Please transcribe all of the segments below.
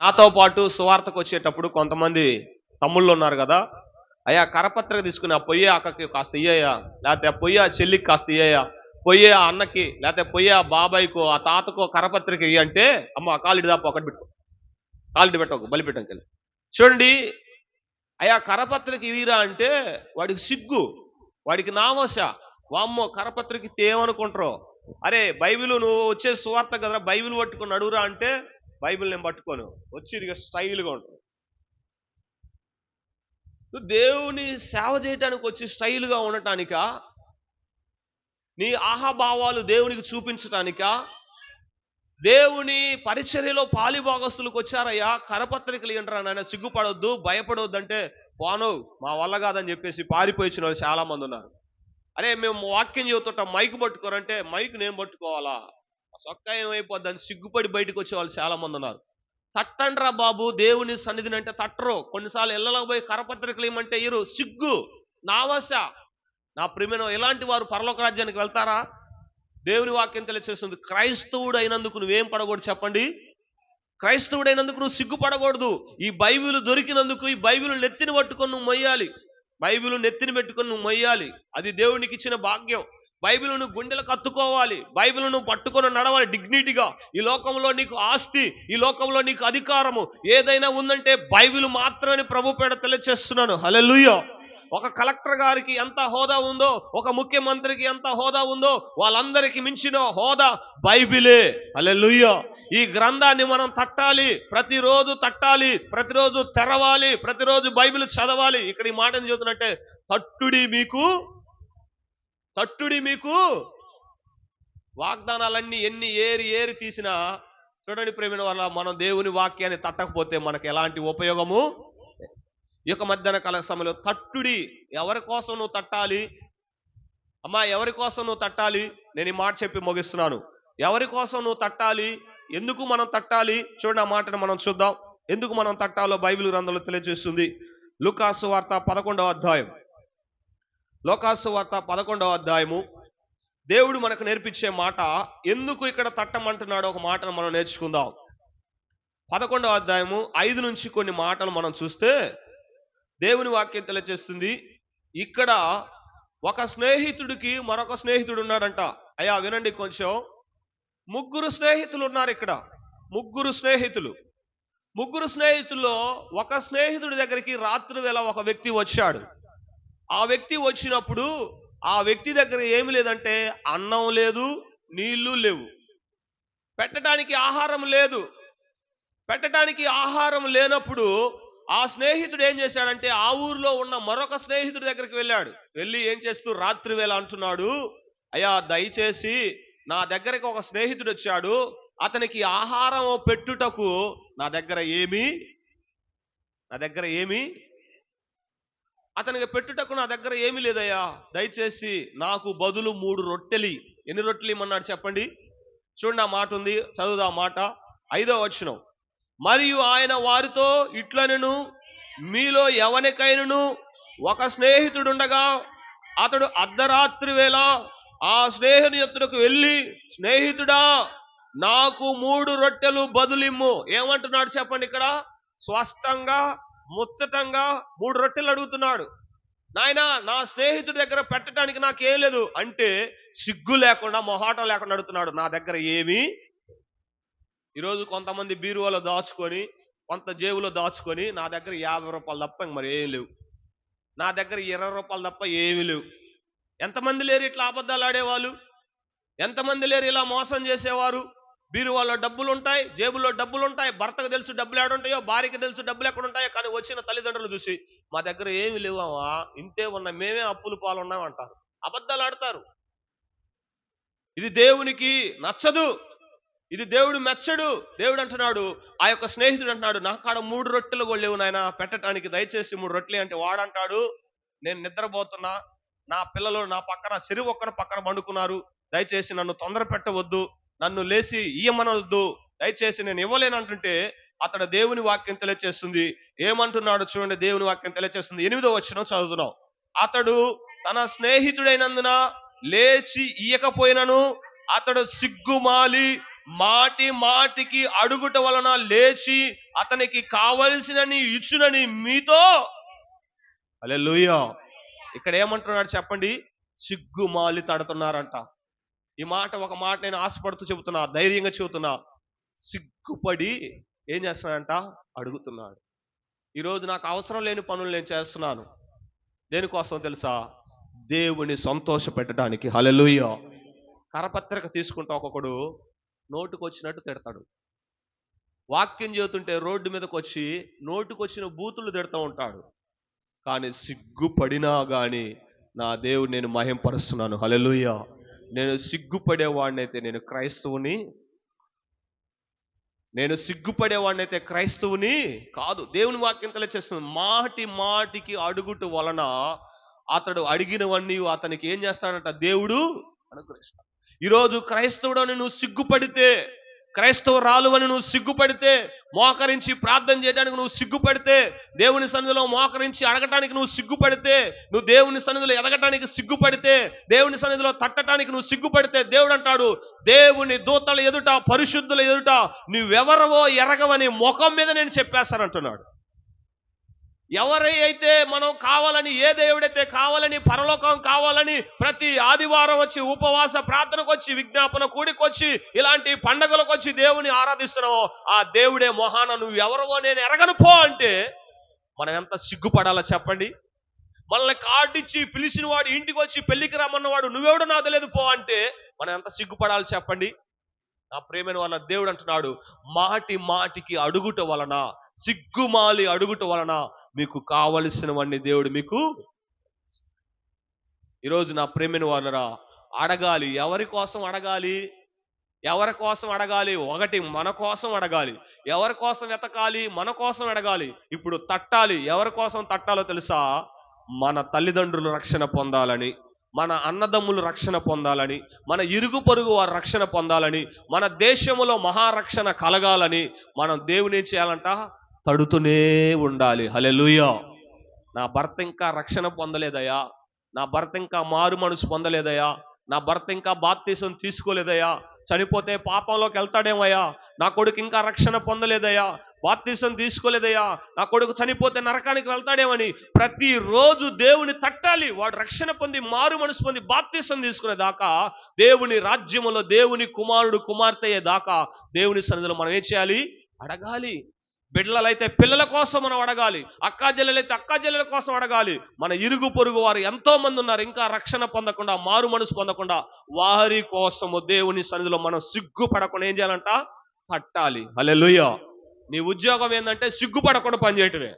నాతో పాటు సువార్తకు వచ్చేటప్పుడు కొంతమంది తమ్ముళ్ళు ఉన్నారు కదా. అయ్యా కరపత్రిక తీసుకుని ఆ పొయ్యి అక్కకి కాస్త ఇయ్యయ్యా. లేకపోతే ఆ పొయ్యి ఆ చెల్లికి కాస్త ఇయ్యయ్యా. పొయ్యి ఆ అన్నకి లేకపోతే పొయ్యి ఆ బాబాయ్కో ఆ తాతకో కరపత్రిక ఇయ్యి అంటే అమ్మ కాలిడి దాపు ఒకటి పెట్టుకో కాలిడి పెట్టకు బలి పెట్టంకెళ్ళి చూడండి అయ్యా కరపత్రిక ఇదిరా అంటే వాడికి సిగ్గు వాడికి నామోస వామ్మో కరపత్రిక ఇస్తే ఏమనుకుంటారో అరే బైబిల్ నువ్వు వచ్చే సువార్త కదరా బైబిల్ పట్టుకుని అడుగురా అంటే బైబిల్ నేను పట్టుకోను. వచ్చి స్టైల్గా ఉంటుంది నువ్వు దేవుని సేవ చేయటానికి వచ్చి స్టైల్గా ఉండటానికా నీ ఆహాభావాలు దేవునికి చూపించటానికా దేవుని పరిచర్యలో పాలిభాగస్తులకు వచ్చారయ్యా కరపత్రికలు ఏంటరా నాయన సిగ్గుపడొద్దు భయపడొద్దు అంటే పోను మా వల్ల కాదని చెప్పేసి పారిపోయిన వాళ్ళు చాలామంది ఉన్నారు. అరే మేము వాక్యం చెబుతుంటాం మైక్ పట్టుకోరంటే మైక్ నేను పట్టుకోవాలా? చొక్కా ఏమైపోద్దని సిగ్గుపడి బయటకు వచ్చే వాళ్ళు చాలామంది ఉన్నారు. తట్టండ్రా బాబు దేవుని సన్నిధిని అంటే తట్టరు. కొన్నిసార్లు ఇళ్ళలో పోయి కరపత్రికలు ఏమంటే ఇరు సిగ్గు. నావశ నా ప్రియమైన ఇలాంటి వారు పరలోక రాజ్యానికి వెళ్తారా? దేవుని వాక్యం తెలియచేస్తుంది. క్రైస్తవుడు అయినందుకు నువ్వేం పడకూడదు చెప్పండి. క్రైస్తవుడు అయినందుకు నువ్వు సిగ్గుపడకూడదు. ఈ బైబిల్ దొరికినందుకు ఈ బైబిల్ నెత్తిని పట్టుకొని నువ్వు మొయ్యాలి. బైబిల్ నెత్తిని పెట్టుకొని నువ్వు మొయ్యాలి. అది దేవునికి ఇచ్చిన భాగ్యం. బైబిల్ను గుండెలు కత్తుకోవాలి బైబిల్ను పట్టుకొని నడవాలి డిగ్నిటీగా ఈ లోకంలో నీకు ఆస్తి ఈ లోకంలో నీకు అధికారము. ఏదైనా ఉందంటే బైబిల్ మాత్రమే ప్రభు పేడ తెలియచేస్తున్నాను హల్లెలూయా. ఒక కలెక్టర్ గారికి ఎంత హోదా ఉందో ఒక ముఖ్యమంత్రికి ఎంత హోదా ఉందో వాళ్ళందరికీ మించిన హోదా బైబిలే. అలెలుయ్యో ఈ గ్రంథాన్ని మనం తట్టాలి ప్రతిరోజు తట్టాలి ప్రతిరోజు తెరవాలి ప్రతిరోజు బైబిల్ చదవాలి. ఇక్కడ ఈ మాటను చెబుతున్నట్టే తట్టుడి మీకు తట్టుడి మీకు. వాగ్దానాలన్నీ ఎన్ని ఏరి ఏరి తీసినా చూడండి ప్రేమిన వల్ల మనం దేవుని వాక్యాన్ని తట్టకపోతే మనకు ఎలాంటి ఉపయోగము? ఈ యొక్క మధ్యాహ్న కాల సమయంలో తట్టుడి ఎవరి కోసం నువ్వు తట్టాలి? అమ్మా ఎవరి కోసం నువ్వు తట్టాలి? నేను ఈ మాట చెప్పి ముగిస్తున్నాను. ఎవరి కోసం నువ్వు తట్టాలి? ఎందుకు మనం తట్టాలి? చూడండి ఆ మాటను మనం చూద్దాం. ఎందుకు మనం తట్టాలో బైబిల్ గ్రంథంలో తెలియజేస్తుంది? లుకాసు వార్త పదకొండవ అధ్యాయం. లోకాసు వార్త పదకొండవ అధ్యాయము. దేవుడు మనకు నేర్పించే మాట ఎందుకు ఇక్కడ తట్టమంటున్నాడో ఒక మాటను మనం నేర్చుకుందాం. పదకొండవ అధ్యాయము ఐదు నుంచి కొన్ని మాటలు మనం చూస్తే దేవుని వాక్యం తెలియజేస్తుంది. ఇక్కడ ఒక స్నేహితుడికి మరొక స్నేహితుడు ఉన్నాడంట. అయ్యా వినండి కొంచెం. ముగ్గురు స్నేహితులు ఉన్నారు ఇక్కడ. ముగ్గురు స్నేహితులు. ముగ్గురు స్నేహితుల్లో ఒక స్నేహితుడి దగ్గరికి రాత్రి వేళ ఒక వ్యక్తి వచ్చాడు. ఆ వ్యక్తి వచ్చినప్పుడు ఆ వ్యక్తి దగ్గర ఏమి లేదంటే అన్నం లేదు నీళ్ళు లేవు. పెట్టడానికి ఆహారం లేదు. పెట్టడానికి ఆహారం లేనప్పుడు ఆ స్నేహితుడు ఏం చేశాడంటే ఆ ఊర్లో ఉన్న మరొక స్నేహితుడి దగ్గరికి వెళ్ళాడు. వెళ్ళి ఏం చేస్తూ రాత్రి వేళ అంటున్నాడు అయ్యా దయచేసి నా దగ్గరికి ఒక స్నేహితుడు వచ్చాడు. అతనికి ఆహారం పెట్టుటకు నా దగ్గర ఏమి నా దగ్గర ఏమి అతనికి పెట్టుటకు నా దగ్గర ఏమీ లేదయ్యా. దయచేసి నాకు బదులు మూడు రొట్టెలి. ఎన్ని రొట్టెలు ఇమ్మన్నాడు చెప్పండి? చూడండి ఆ మాట ఉంది. చదువుదా ఆ మాట? ఐదో వచనం. మరియు ఆయన వారితో ఇట్లనను మీలో ఎవరికైనను ఒక స్నేహితుడుండగా అతడు అర్ధరాత్రి వేళ ఆ స్నేహితుని ఎత్తుకు వెళ్ళి స్నేహితుడా నాకు మూడు రొట్టెలు బదులిమ్ము. ఏమంటున్నాడు చెప్పండి ఇక్కడ? స్పష్టంగా ముచ్చటంగా మూడు రొట్టెలు అడుగుతున్నాడు. నాయనా నా స్నేహితుడి దగ్గర పెట్టడానికి నాకేం లేదు. అంటే సిగ్గు లేకుండా మొహాటం లేకుండా అడుగుతున్నాడు. నా దగ్గర ఏమీ ఈరోజు కొంతమంది బీరువాలో దాచుకొని కొంత జేబులో దాచుకొని నా దగ్గర యాభై రూపాయలు తప్ప ఇంక మరి ఏం లేవు. నా దగ్గర ఇరవై రూపాయలు తప్ప ఏమీ లేవు. ఎంతమంది లేరు ఇట్లా అబద్ధాలు ఆడేవాళ్ళు? ఎంతమంది లేరు ఇలా మోసం చేసేవారు? బీరువాలో డబ్బులు ఉంటాయి జేబులో డబ్బులు ఉంటాయి భర్తకు తెలుసు డబ్బులు ఎక్కడుంటాయో భార్యకి తెలుసు డబ్బులు ఎక్కడ ఉంటాయో కానీ వచ్చిన తల్లిదండ్రులు చూసి మా దగ్గర ఏమి లేవమ్మా ఇంతే ఉన్న మేమే అప్పులు పాలు ఉన్నామంటారు అబద్ధాలు ఆడతారు. ఇది దేవునికి నచ్చదు. ఇది దేవుడు మెచ్చడు. దేవుడు అంటున్నాడు ఆ యొక్క స్నేహితుడు అంటున్నాడు నా కాడ మూడు రొట్టెలు కూడా లేవు నాయన పెట్టడానికి దయచేసి మూడు రొట్టెలు. అంటే వాడంటాడు నేను నిద్రపోతున్నా నా పిల్లలు నా పక్కన సిరి ఒక్కన పక్కన పండుకున్నారు దయచేసి నన్ను తొందర పెట్టవద్దు నన్ను లేచి ఇయ్యమనొద్దు దయచేసి నేను ఇవ్వలేను అంటుంటే అతడు దేవుని వాక్యం తెలియచేస్తుంది. ఏమంటున్నాడు చూడండి దేవుని వాక్యం తెలియచేస్తుంది. ఎనిమిదో వచ్చిన చదువుతున్నాం. అతడు తన స్నేహితుడైనందున లేచి ఇయ్యకపోయినను అతడు సిగ్గుమాలి మాటి మాటికి అడుగుట వలన లేచి అతనికి కావలసినని ఇచ్చునని మీతో హల్లెలూయా. ఇక్కడ ఏమంటున్నాడు చెప్పండి? సిగ్గుమాలి తడుతున్నారంట. ఈ మాట ఒక మాట నేను ఆశపడుతూ చెబుతున్నా ధైర్యంగా చెబుతున్నా. సిగ్గుపడి ఏం చేస్తున్నాడంట? అడుగుతున్నాడు. ఈరోజు నాకు అవసరం లేని పనులు నేను చేస్తున్నాను. దేనికోసం తెలుసా? దేవుని సంతోష పెట్టడానికి హలెలుయ్య కరపత్రిక తీసుకుంటా ఒక్కొక్కడు నోటుకొచ్చినట్టు తిడతాడు. వాక్యం చేతుంటే రోడ్డు మీదకి వచ్చి నోటుకొచ్చిన బూతులు తిడుతూ ఉంటాడు. కానీ సిగ్గుపడినా కానీ నా దేవుడు నేను మహింపరుస్తున్నాను. హలెలుయ్య నేను సిగ్గుపడేవాడినైతే నేను క్రైస్తవుని. నేను సిగ్గుపడేవాడినైతే క్రైస్తవుని కాదు. దేవుని వాక్యం తెలియచేస్తుంది. మాటి మాటికి అడుగుట వలన అతడు అడిగినవన్నీ అతనికి ఏం చేస్తాడంట? దేవుడు అనుగ్రహిస్తాడు. ఈరోజు క్రైస్తవుడు అని నువ్వు సిగ్గుపడితే క్రైస్తవ రాలువని నువ్వు సిగ్గుపడితే మోకరించి ప్రార్థన చేయడానికి నువ్వు సిగ్గుపడితే దేవుని సన్నిధిలో మోకరించి అడగటానికి నువ్వు సిగ్గుపడితే నువ్వు దేవుని సన్నిధిలో ఎదగటానికి సిగ్గుపడితే దేవుని సన్నిధిలో తట్టడానికి నువ్వు సిగ్గుపడితే దేవుడు అంటాడు దేవుని దూతల ఎదుట పరిశుద్ధుల ఎదుట నువ్వెవరవో ఎరగవని ముఖం మీద నేను చెప్పేస్తానంటున్నాడు ఎవరై అయితే మనం కావాలని ఏ దేవుడైతే కావాలని పరలోకం కావాలని ప్రతి ఆదివారం వచ్చి ఉపవాస ప్రార్థనకు వచ్చి విజ్ఞాపన కూడికొచ్చి ఇలాంటి పండగలకు వచ్చి దేవుని ఆరాధిస్తున్నావో ఆ దేవుడే మొహాన నువ్వు ఎవరో నేను ఎరగను పో అంటే మనం ఎంత సిగ్గుపడాలో చెప్పండి. మనల్ని కార్డిచ్చి పిలిచిన వాడు ఇంటికి వచ్చి పెళ్ళికి రమ్మన్నవాడు నువ్వెవడు నాకు తెలియదు పో అంటే మనం ఎంత సిగ్గుపడాలి చెప్పండి. నా ప్రేమైన వాళ్ళ దేవుడు అంటున్నాడు మాటి మాటికి అడుగుట వలన సిగ్గుమాలి అడుగుట వలన మీకు కావలసినవన్నీ దేవుడు మీకు ఈరోజు నా ప్రేమిని వాళ్ళరా అడగాలి. ఎవరి కోసం అడగాలి? ఎవరి కోసం అడగాలి? ఒకటి మన కోసం అడగాలి. ఎవరి కోసం వెతకాలి? మన కోసం అడగాలి. ఇప్పుడు తట్టాలి. ఎవరి కోసం తట్టాలో తెలుసా? మన తల్లిదండ్రులు రక్షణ పొందాలని మన అన్నదమ్ములు రక్షణ పొందాలని మన ఇరుగు పొరుగు వారు రక్షణ పొందాలని మన దేశంలో మహారక్షణ కలగాలని మనం దేవుని చేయాలంట? తడుతూనే ఉండాలి. హలెలుయా నా భర్త ఇంకా రక్షణ పొందలేదయా నా భర్త ఇంకా మారు మనసు పొందలేదయ్యా. నా భర్త ఇంకా బాప్తీసం తీసుకోలేదయ్యా. చనిపోతే పాపంలోకి వెళ్తాడేమయ్యా. నా కొడుకు ఇంకా రక్షణ పొందలేదయ్యా. బాప్తీసం తీసుకోలేదయ్యా. నా కొడుకు చనిపోతే నరకానికి వెళ్తాడేమని ప్రతిరోజు దేవుని తట్టాలి. వాడు రక్షణ పొంది మారు మనసు పొంది బాప్తీసం తీసుకునే దాకా దేవుని రాజ్యములో దేవుని కుమారుడు కుమార్తె దాకా దేవుని సన్నిధిలో మనం ఏం చేయాలి? అడగాలి. బిడ్డలైతే పిల్లల కోసం మనం అడగాలి అక్కా జల్లెలైతే అక్కా జల్లెల కోసం అడగాలి. మన ఇరుగు పొరుగు వారు ఎంతో మంది ఉన్నారు ఇంకా రక్షణ పొందకుండా మారు మనసు పొందకుండా వారి కోసము దేవుని సన్నిధిలో మనం సిగ్గుపడకుండా ఏం చేయాలంట? తట్టాలి హల్లెలూయా. నీ ఉద్యోగం ఏంటంటే సిగ్గుపడకుండా పనిచేయటమే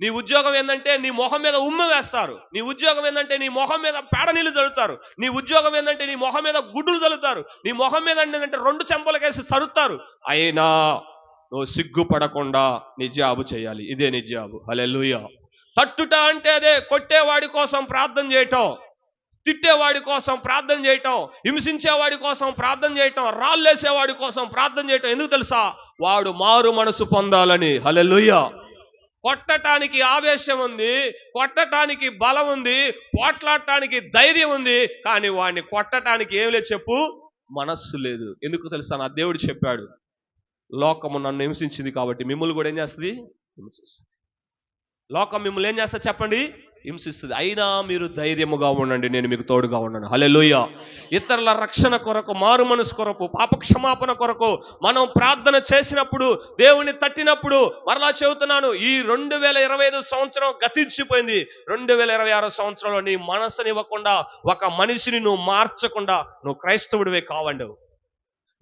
నీ ఉద్యోగం ఏంటంటే నీ మొహం మీద ఉమ్మ వేస్తారు. నీ ఉద్యోగం ఏంటంటే నీ మొహం మీద పేడ నీళ్ళు చల్లుతారు నీ ఉద్యోగం ఏంటంటే నీ మొహం మీద గుడ్డులు చల్లుతారు నీ మొహం మీద ఏంటంటే రెండు చెంపలకేసి సరుతారు. అయినా నువ్వు సిగ్గుపడకుండా నీ జాబు చేయాలి. ఇదే నీ జాబు. హల్లెలూయా. తట్టుట అంటే అదే కొట్టేవాడి కోసం ప్రార్థన చేయటం తిట్టేవాడి కోసం ప్రార్థన చేయటం హింసించేవాడి కోసం ప్రార్థన చేయటం రాళ్ళేసేవాడి కోసం ప్రార్థన చేయటం ఎందుకు తెలుసా? వాడు మారు మనసు పొందాలని. హల్లెలూయా. కొట్టటానికి ఆవేశం ఉంది కొట్టటానికి బలం ఉంది పోట్లాడటానికి ధైర్యం ఉంది కానీ వాడిని కొట్టటానికి ఏం లేదు చెప్పు మనస్సు లేదు. ఎందుకు తెలుసా? నా దేవుడు చెప్పాడు. లోకము నన్ను హింసించింది కాబట్టి మిమ్మల్ని కూడా ఏం చేస్తుంది? హింసిస్తుంది. లోకం మిమ్మల్ని ఏం చేస్తా చెప్పండి? హింసిస్తుంది. అయినా మీరు ధైర్యముగా ఉండండి నేను మీకు తోడుగా ఉన్నాను. హల్లెలూయా. ఇతరుల రక్షణ కొరకు మారు మనసు కొరకు పాపక్షమాపణ కొరకు మనం ప్రార్థన చేసినప్పుడు దేవుని తట్టినప్పుడు మరలా చెబుతున్నాను ఈ రెండు వేల ఇరవై ఐదు సంవత్సరం గతించిపోయింది. రెండు వేల ఇరవై ఆరో సంవత్సరంలో నీ మనసునివ్వకుండా ఒక మనిషిని నువ్వు మార్చకుండా నువ్వు క్రైస్తవుడివే కావండవు.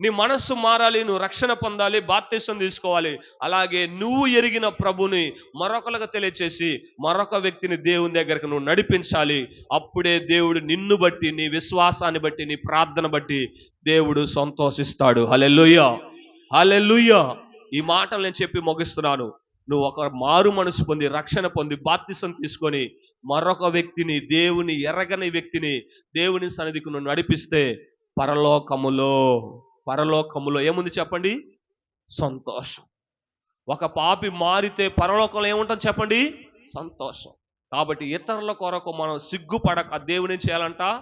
నీ మనస్సు మారాలి నువ్వు రక్షణ పొందాలి బాప్తిసం తీసుకోవాలి. అలాగే నువ్వు ఎరిగిన ప్రభుని మరొకలకు తెలియచేసి మరొక వ్యక్తిని దేవుని దగ్గరకు నువ్వు నడిపించాలి. అప్పుడే దేవుడు నిన్ను బట్టి నీ విశ్వాసాన్ని బట్టి నీ ప్రార్థన బట్టి దేవుడు సంతోషిస్తాడు. హలెల్లుయ్య హలెల్లుయ్య ఈ మాటలు నేను చెప్పి ముగిస్తున్నాను. నువ్వు ఒక మారు మనసు పొంది రక్షణ పొంది బాప్తిసం తీసుకొని మరొక వ్యక్తిని దేవుని ఎరగని వ్యక్తిని దేవుని సన్నిధికి నువ్వు నడిపిస్తే పరలోకములో పరలోకములో ఏముంది చెప్పండి? సంతోషం. ఒక పాపి మారితే పరలోకంలో ఏముంటుంది చెప్పండి? సంతోషం. కాబట్టి ఇతరుల కొరకు మనం సిగ్గుపడక దేవుని చేయాలంట?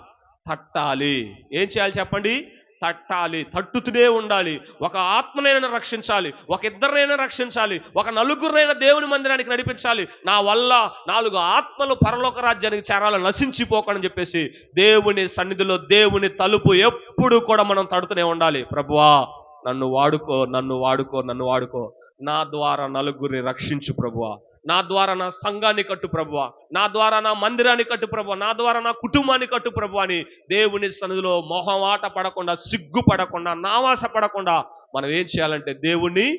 తట్టాలి. ఏం చేయాలి చెప్పండి? తట్టాలి తట్టుతూనే ఉండాలి. ఒక ఆత్మనైనా రక్షించాలి ఒక ఇద్దరినైనా రక్షించాలి ఒక నలుగురినైనా దేవుని మందిరానికి నడిపించాలి. నా వల్ల నాలుగు ఆత్మలు పరలోక రాజ్యానికి చేరాలని నశించిపోకని చెప్పేసి దేవుని సన్నిధిలో దేవుని తలుపు ఎప్పుడు కూడా మనం తడుతూనే ఉండాలి. ప్రభువా నన్ను వాడుకో నన్ను వాడుకో నన్ను వాడుకో. నా ద్వారా నలుగురిని రక్షించు ప్రభువా. నా ద్వారా నా సంఘాన్ని కట్టు ప్రభువ. నా ద్వారా నా మందిరాన్ని కట్టు ప్రభు నా ద్వారా నా కుటుంబాన్ని కట్టు ప్రభు అని దేవుని సన్నిధిలో మొహమాట పడకుండా సిగ్గు పడకుండా నావాస పడకుండా మనం ఏం చేయాలంటే దేవుణ్ణి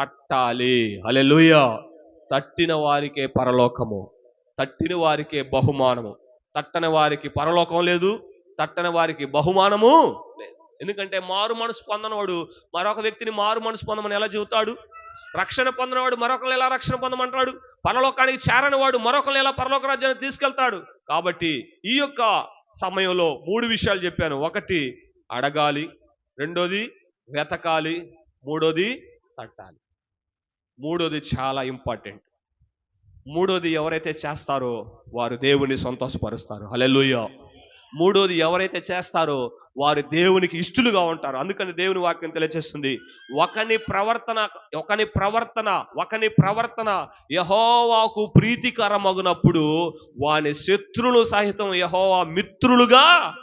తట్టాలి. అలెలుయ తట్టిన వారికే పరలోకము. తట్టిన వారికే బహుమానము. తట్టని వారికి పరలోకం లేదు. తట్టని వారికి బహుమానము లేదు. ఎందుకంటే మారు మనసు పొందనవాడు మరొక వ్యక్తిని మారు మనసు పొందమని ఎలా చెబుతాడు? రక్షణ పొందినవాడు మరొకరు ఎలా రక్షణ పొందమంటాడు? పరలోకానికి చేరని వాడు మరొకరు ఎలా పరలోక రాజ్యాన్ని తీసుకెళ్తాడు? కాబట్టి ఈ యొక్క సమయంలో మూడు విషయాలు చెప్పాను. ఒకటి అడగాలి. రెండోది వెతకాలి. మూడోది తట్టాలి. మూడోది చాలా ఇంపార్టెంట్. మూడోది ఎవరైతే చేస్తారో వారు దేవుని సంతోషపరుస్తారు. హల్లెలూయా. మూడోది ఎవరైతే చేస్తారో వారు దేవునికి ఇష్టలుగా ఉంటారు. అందుకని దేవుని వాక్యం తెలియజేస్తుంది ఒకని ప్రవర్తన ఒకని ప్రవర్తన ఒకని ప్రవర్తన యహోవాకు ప్రీతికరమగునప్పుడు వాని శత్రులు సహితం యహోవా మిత్రులుగా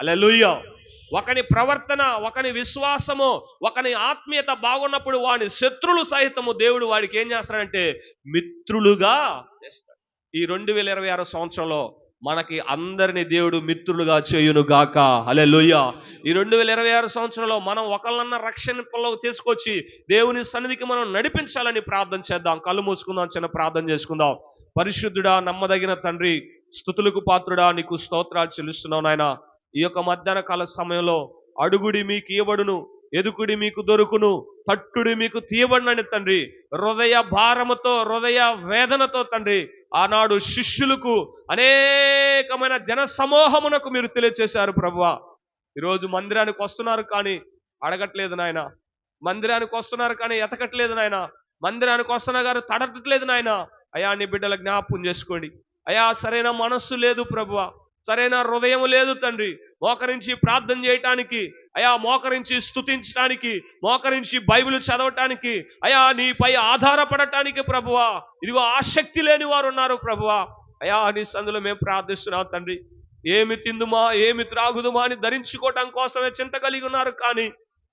అలెలుయ్య ఒకని ప్రవర్తన ఒకని విశ్వాసము ఒకని ఆత్మీయత బాగున్నప్పుడు వాని శత్రులు సహితము దేవుడు వాడికి ఏం చేస్తాడంటే మిత్రులుగా చేస్తాడు. ఈ రెండు వేల ఇరవై ఆరు సంవత్సరంలో మనకి అందరిని దేవుడు మిత్రులుగా చేయును గాక. అలే ఈ రెండు వేల ఇరవై ఆరు సంవత్సరంలో మనం ఒకళ్ళన్న రక్షణ పొలం తీసుకొచ్చి దేవుని సన్నిధికి మనం నడిపించాలని ప్రార్థన చేద్దాం. కళ్ళు మూసుకుందాం చిన్న ప్రార్థన చేసుకుందాం. పరిశుద్ధుడా నమ్మదగిన తండ్రి స్థుతులకు పాత్రుడా నీకు స్తోత్రాలు చెల్లిస్తున్నావు నాయన. ఈ యొక్క మధ్యాహ్న కాల సమయంలో అడుగుడి మీకు ఇవ్వబడును ఎదుకుడి మీకు దొరుకును తట్టుడి మీకు తీయబడినని తండ్రి. హృదయ భారముతో హృదయ వేదనతో తండ్రి ఆనాడు శిష్యులకు అనేకమైన జన సమూహమునకు మీరు తెలియచేశారు ప్రభువ. ఈరోజు మందిరానికి వస్తున్నారు కానీ అడగట్లేదు నాయన. మందిరానికి వస్తున్నారు కానీ ఎతకట్లేదు నాయన. మందిరానికి వస్తున్న గారు తడగట్లేదు నాయన. అయా నీ బిడ్డల జ్ఞాపకం చేసుకోండి. అయా సరైన మనస్సు లేదు ప్రభువ. సరైన హృదయం లేదు తండ్రి. మోకరించి ప్రార్థన చేయటానికి అయా మోకరించి స్తుతించడానికి మోకరించి బైబిల్ చదవటానికి అయా నీపై ఆధారపడటానికి ప్రభువా ఇదిగో ఆసక్తి లేని వారు ఉన్నారు ప్రభువా. అయా నీ సందులో మేము ప్రార్థిస్తున్నాం తండ్రి. ఏమి తిందుమా ఏమి త్రాగుదుమా అని ధరించుకోవటం కోసమే చింత కలిగి ఉన్నారు కానీ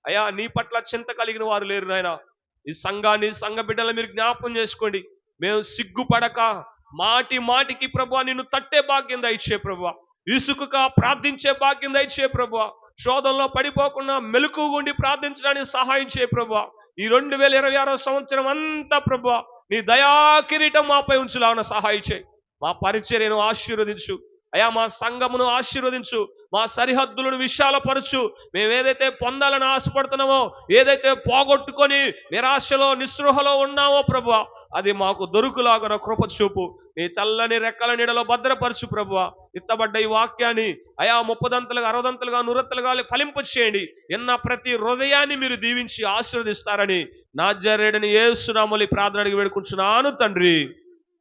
అయా నీ పట్ల చింత కలిగిన వారు లేరు నాయన. ఈ సంఘాన్ని సంఘ బిడ్డలు మీరు జ్ఞాపకం చేసుకోండి. మేము సిగ్గుపడక మాటి మాటికి ప్రభు నిన్ను తట్టే భాగ్యం దయచే ప్రభు ఇసుకుగా ప్రార్థించే భాగ్యం దయచే ప్రభు శోధంలో పడిపోకుండా మెలకు ఉండి ప్రార్థించడానికి సహాయం చేయ ప్రభా. ఈ రెండు వేల ఇరవై ఆరో సంవత్సరం అంతా ప్రభా నీ దయా కిరీటం మాపై ఉంచులాగా సహాయం చేయి. మా పరిచర్యను ఆశీర్వదించు. అయా మా సంఘమును ఆశీర్వదించు. మా సరిహద్దులను విశాలపరచు. మేము ఏదైతే పొందాలని ఆశపడుతున్నామో ఏదైతే పోగొట్టుకొని నిరాశలో నిస్పృహలో ఉన్నామో ప్రభు అది మాకు దొరుకులాగన కృప చూపు నీ చల్లని రెక్కల నీడలో భద్రపరచు ప్రభు ఇత్తబడ్డ ఈ వాక్యాన్ని అయా ముప్పదంతలుగా అరవదంతలుగా నూరత్తలుగా ఫలింపు చేయండి. ఎన్న ప్రతి హృదయాన్ని మీరు దీవించి ఆశీర్వదిస్తారని నాజరేడని ఏసునామలి ప్రార్థన అడిగి వేడుకుంటున్నాను తండ్రి.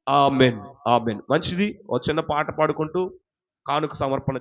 ఆమెన్. ఆమెన్. మంచిది. ఓ చిన్న పాట పాడుకుంటూ కానుక సమర్పణ